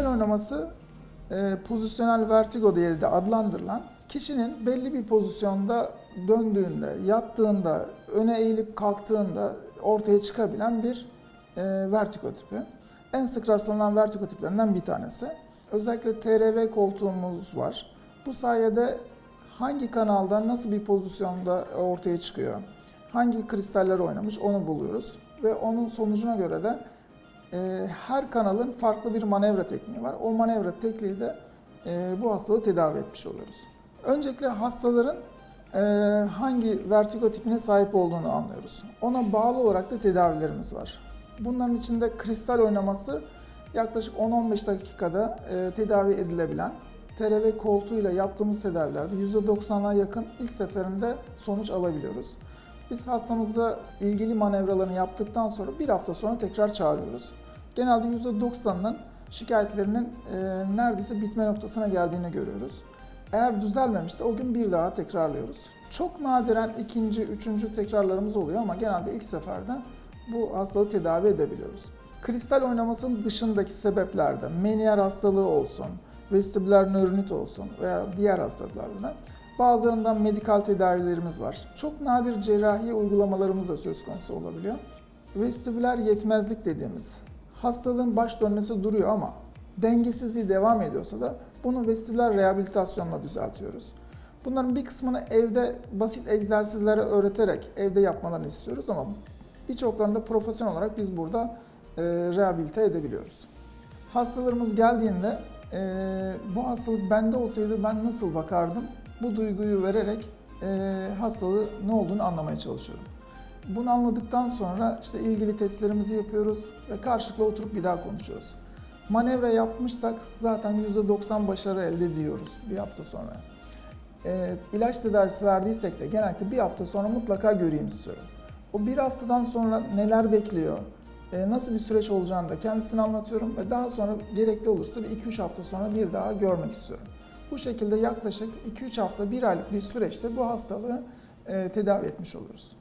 Kristal oynaması e, pozisyonel vertigo diye de adlandırılan kişinin belli bir pozisyonda döndüğünde, yattığında, öne eğilip kalktığında ortaya çıkabilen bir e, vertigo tipi. En sık rastlanan vertigo tiplerinden bir tanesi. Özellikle TRV koltuğumuz var. Bu sayede hangi kanalda nasıl bir pozisyonda ortaya çıkıyor, hangi kristaller oynamış onu buluyoruz. Ve onun sonucuna göre de e, her kanalın farklı bir manevra tekniği var. O manevra tekniği de e, bu hastalığı tedavi etmiş oluyoruz. Öncelikle hastaların e, hangi vertigo tipine sahip olduğunu anlıyoruz. Ona bağlı olarak da tedavilerimiz var. Bunların içinde kristal oynaması yaklaşık 10-15 dakikada e, tedavi edilebilen, TRV koltuğuyla yaptığımız tedavilerde %90'a yakın ilk seferinde sonuç alabiliyoruz. Biz hastamıza ilgili manevralarını yaptıktan sonra bir hafta sonra tekrar çağırıyoruz. Genelde %90'ının şikayetlerinin e, neredeyse bitme noktasına geldiğini görüyoruz. Eğer düzelmemişse o gün bir daha tekrarlıyoruz. Çok nadiren ikinci, üçüncü tekrarlarımız oluyor ama genelde ilk seferde bu hastalığı tedavi edebiliyoruz. Kristal oynamasının dışındaki sebeplerde meniyer hastalığı olsun, vestibüler nöronit olsun veya diğer hastalıklarda da bazılarından medikal tedavilerimiz var. Çok nadir cerrahi uygulamalarımız da söz konusu olabiliyor. Vestibüler yetmezlik dediğimiz hastalığın baş dönmesi duruyor ama dengesizliği devam ediyorsa da bunu vestibüler rehabilitasyonla düzeltiyoruz. Bunların bir kısmını evde basit egzersizlere öğreterek evde yapmalarını istiyoruz ama birçoklarını da profesyonel olarak biz burada e, rehabilite edebiliyoruz. Hastalarımız geldiğinde e, bu hastalık bende olsaydı ben nasıl bakardım? Bu duyguyu vererek e, hastalığı ne olduğunu anlamaya çalışıyorum. Bunu anladıktan sonra işte ilgili testlerimizi yapıyoruz ve karşılıklı oturup bir daha konuşuyoruz. Manevra yapmışsak zaten %90 başarı elde ediyoruz bir hafta sonra. E, ilaç tedavisi verdiysek de genellikle bir hafta sonra mutlaka göreyim istiyorum. O bir haftadan sonra neler bekliyor, e, nasıl bir süreç olacağını da kendisine anlatıyorum ve daha sonra gerekli olursa bir 2-3 hafta sonra bir daha görmek istiyorum. Bu şekilde yaklaşık 2-3 hafta, 1 aylık bir süreçte bu hastalığı e, tedavi etmiş oluruz.